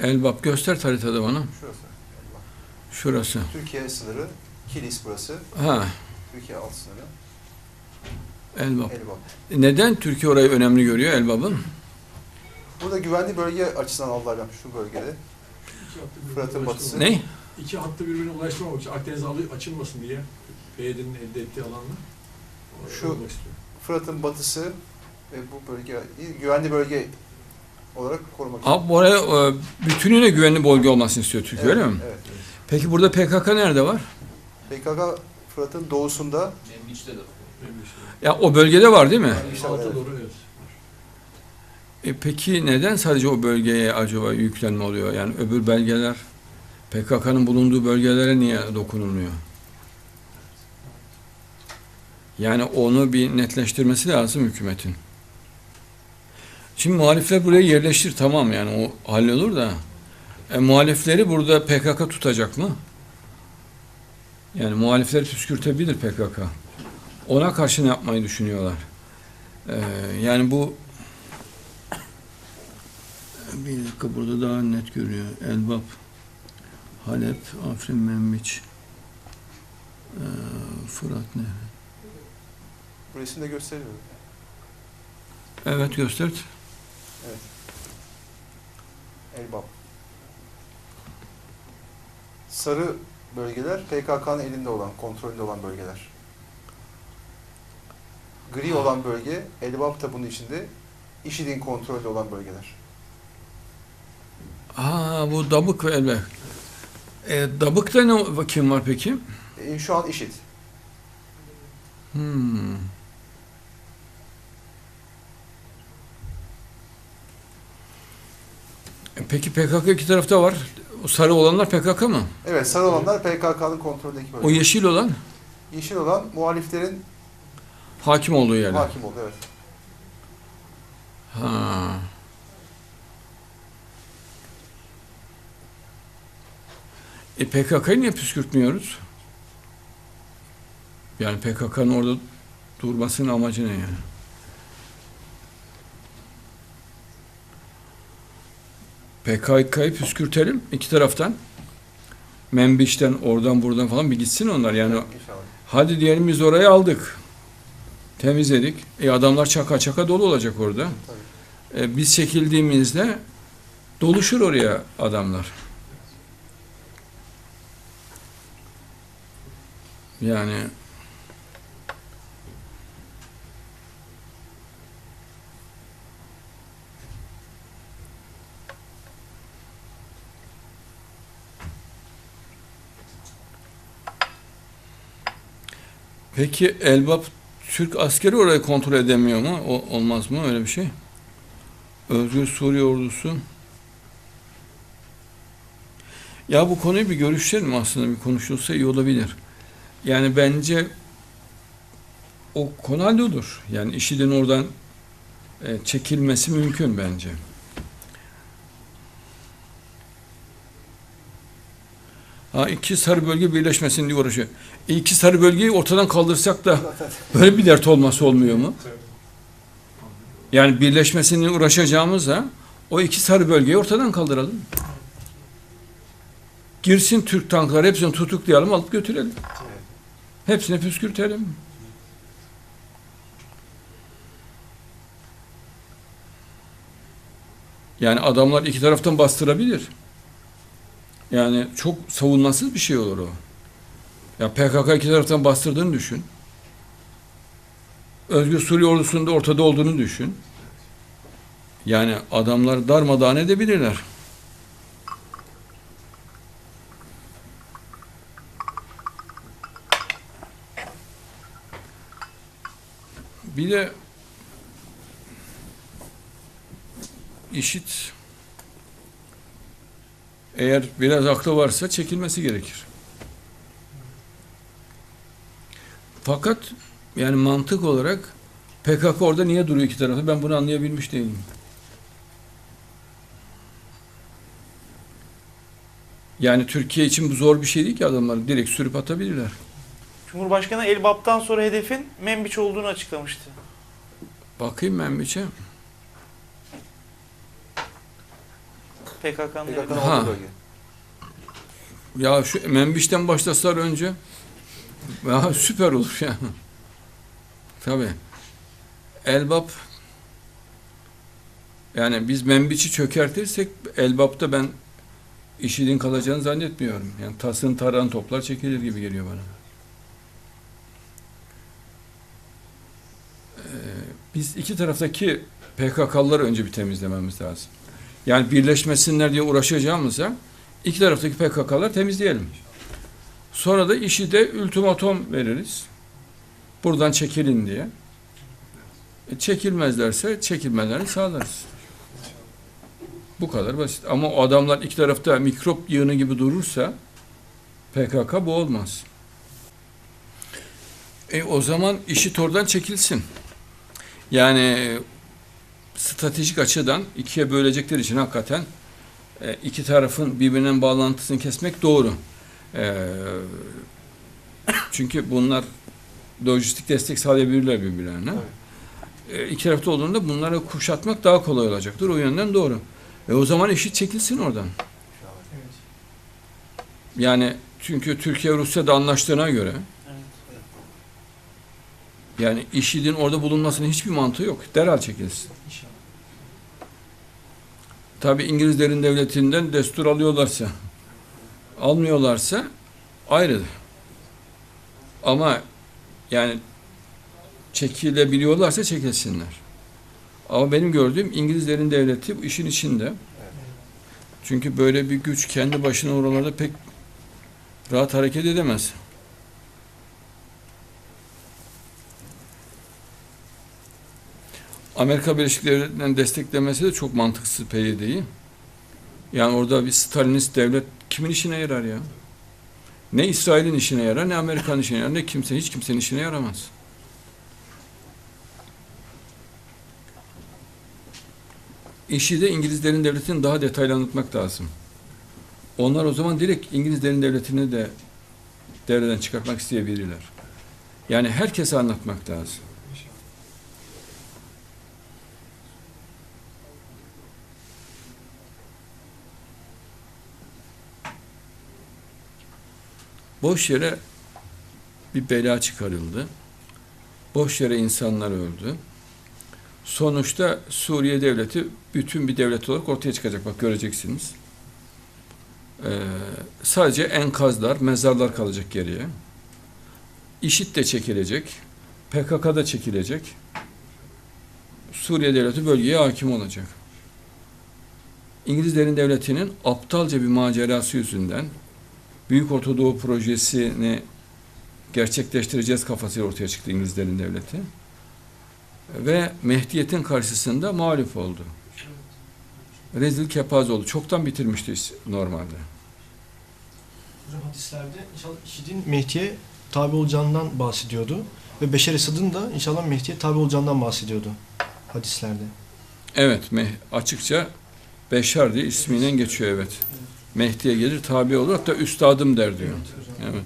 Elbap göster haritada bana. Şurası. Şurası. Türkiye sınırı. Kilis burası. Ha, Türkiye alt sınırı. Elbap. Elbap. Neden Türkiye orayı önemli görüyor Elbap'ın? Burada güvenli bölge açısından aldılar şu bölgede. Fırat'ın batısı. Ne? İki hattı birbirine ulaştırmamak için Akdeniz alı açılmasın diye PYD'nin elde ettiği alanla. Şu-. Fırat'ın batısı ve bu bölge güvenli bölge olarak korumak için. Abi oraya e, bütünüyle güvenli bölge olmasını istiyor Türkiye Evet, öyle mi? Evet. Peki burada PKK nerede var? PKK Fırat'ın doğusunda Benim işte. Ya o bölgede var değil mi? Alta evet. doğru evet. E peki neden sadece o bölgeye acaba yüklenme oluyor? Yani öbür belgeler PKK'nın bulunduğu bölgelere niye dokunulmuyor? Yani onu bir netleştirmesi lazım hükümetin. Şimdi muhalifler buraya yerleştir tamam yani o hallolur da e, muhalifleri burada PKK tutacak mı? Yani muhalifleri püskürtebilir PKK. Ona karşı ne yapmayı düşünüyorlar? E, yani bu bir dakika burada daha net görüyor. Elbap, Halep, Afrin, Memmiç, eee, Fırat Nehri. bu resimde gösteriyor. Evet göster. Elbap. Sarı bölgeler PKK'nın elinde olan, kontrolünde olan bölgeler. Gri olan bölge, Elbap da bunun içinde, IŞİD'in kontrolünde olan bölgeler. Aa bu Dabık ve Elbap. E, Dabık'ta ne kim var peki? E, şu an IŞİD. Hmm. Peki PKK iki tarafta var. O sarı olanlar PKK mı? Evet, sarı olanlar PKK'nın kontrolündeki O bölgeler. yeşil olan Yeşil olan muhaliflerin hakim olduğu yerler. hakim oldu, evet. Ha. E PKK'yı niye püskürtmüyoruz? Yani PKK'nın orada durmasının amacı ne yani? PKK'yı püskürtelim iki taraftan. Membiş'ten oradan buradan falan bir gitsin onlar yani. Hadi diyelim biz orayı aldık. Temizledik. E adamlar çaka çaka dolu olacak orada. E, biz çekildiğimizde doluşur oraya adamlar. Yani Peki Elbap Türk askeri orayı kontrol edemiyor mu? O, olmaz mı öyle bir şey? Özgür Suriye ordusu. Ya bu konuyu bir görüşelim aslında bir konuşulsa iyi olabilir. Yani bence o konu hallolur. Yani IŞİD'in oradan e, çekilmesi mümkün bence. Ha iki sarı bölge birleşmesin diye uğraşıyor. E, iki sarı bölgeyi ortadan kaldırsak da böyle bir dert olması olmuyor mu? Yani birleşmesini uğraşacağımıza o iki sarı bölgeyi ortadan kaldıralım. Girsin Türk tankları hepsini tutuklayalım alıp götürelim. Hepsini püskürtelim. Yani adamlar iki taraftan bastırabilir. Yani çok savunmasız bir şey olur o. Ya PKK iki taraftan bastırdığını düşün. Özgür Suriye ordusunun da ortada olduğunu düşün. Yani adamlar darmadağın edebilirler. Bir de işit eğer biraz aklı varsa çekilmesi gerekir. Fakat yani mantık olarak PKK orada niye duruyor iki tarafta ben bunu anlayabilmiş değilim. Yani Türkiye için bu zor bir şey değil ki adamlar direkt sürüp atabilirler. Cumhurbaşkanı Elbap'tan sonra hedefin Membiç olduğunu açıklamıştı. Bakayım ben bir şey. PKK'nın PKK'nın Ha. olduğu bölge. Ya şu Menbiş'ten başlasalar önce ya süper olur ya. Tabii. Elbap yani biz Menbiç'i çökertirsek Elbap'ta ben işidin kalacağını zannetmiyorum. Yani tasın taran toplar çekilir gibi geliyor bana. Ee, biz iki taraftaki PKK'lıları önce bir temizlememiz lazım. Yani birleşmesinler diye uğraşacağımıza iki taraftaki PKK'lar temizleyelim. Sonra da işi de ultimatom veririz. Buradan çekilin diye. E, çekilmezlerse çekilmelerini sağlarız. Bu kadar basit. Ama o adamlar iki tarafta mikrop yığını gibi durursa PKK bu olmaz. E o zaman işi oradan çekilsin. Yani stratejik açıdan ikiye bölecekleri için hakikaten e, iki tarafın birbirinin bağlantısını kesmek doğru. E, çünkü bunlar lojistik destek sağlayabilirler birbirlerine. E, iki tarafta olduğunda bunları kuşatmak daha kolay olacaktır. O yönden doğru. E o zaman eşit çekilsin oradan. Yani çünkü Türkiye Rusya'da anlaştığına göre Evet. Yani IŞİD'in orada bulunmasının hiçbir mantığı yok. Derhal çekilsin. Tabi İngilizlerin devletinden destur alıyorlarsa, almıyorlarsa ayrı. Ama yani çekilebiliyorlarsa çekilsinler. Ama benim gördüğüm İngilizlerin devleti bu işin içinde. Çünkü böyle bir güç kendi başına oralarda pek rahat hareket edemez. Amerika Birleşik Devletleri'nin desteklemesi de çok mantıksız PYD'yi. Yani orada bir Stalinist devlet kimin işine yarar ya? Ne İsrail'in işine yarar, ne Amerika'nın işine yarar, ne kimse, hiç kimsenin işine yaramaz. İşi de İngilizlerin devletini daha detaylı anlatmak lazım. Onlar o zaman direkt İngilizlerin devletini de devreden çıkartmak isteyebilirler. Yani herkese anlatmak lazım. Boş yere bir bela çıkarıldı. Boş yere insanlar öldü. Sonuçta Suriye devleti bütün bir devlet olarak ortaya çıkacak. Bak göreceksiniz. Ee, sadece enkazlar, mezarlar kalacak geriye. İşit de çekilecek. PKK da çekilecek. Suriye devleti bölgeye hakim olacak. İngilizlerin devletinin aptalca bir macerası yüzünden Büyük Orta Doğu projesini gerçekleştireceğiz kafasıyla ortaya çıktı İngilizlerin devleti. Ve Mehdiyet'in karşısında mağlup oldu. Rezil kepaz oldu. Çoktan bitirmişti iş normalde. Hocam hadislerde inşallah IŞİD'in Mehdi'ye tabi olacağından bahsediyordu. Ve Beşer Esad'ın da inşallah Mehdi'ye tabi olacağından bahsediyordu hadislerde. Evet, açıkça Beşar diye isminden geçiyor evet. Mehdi'ye gelir tabi olur hatta üstadım der diyor. Evet.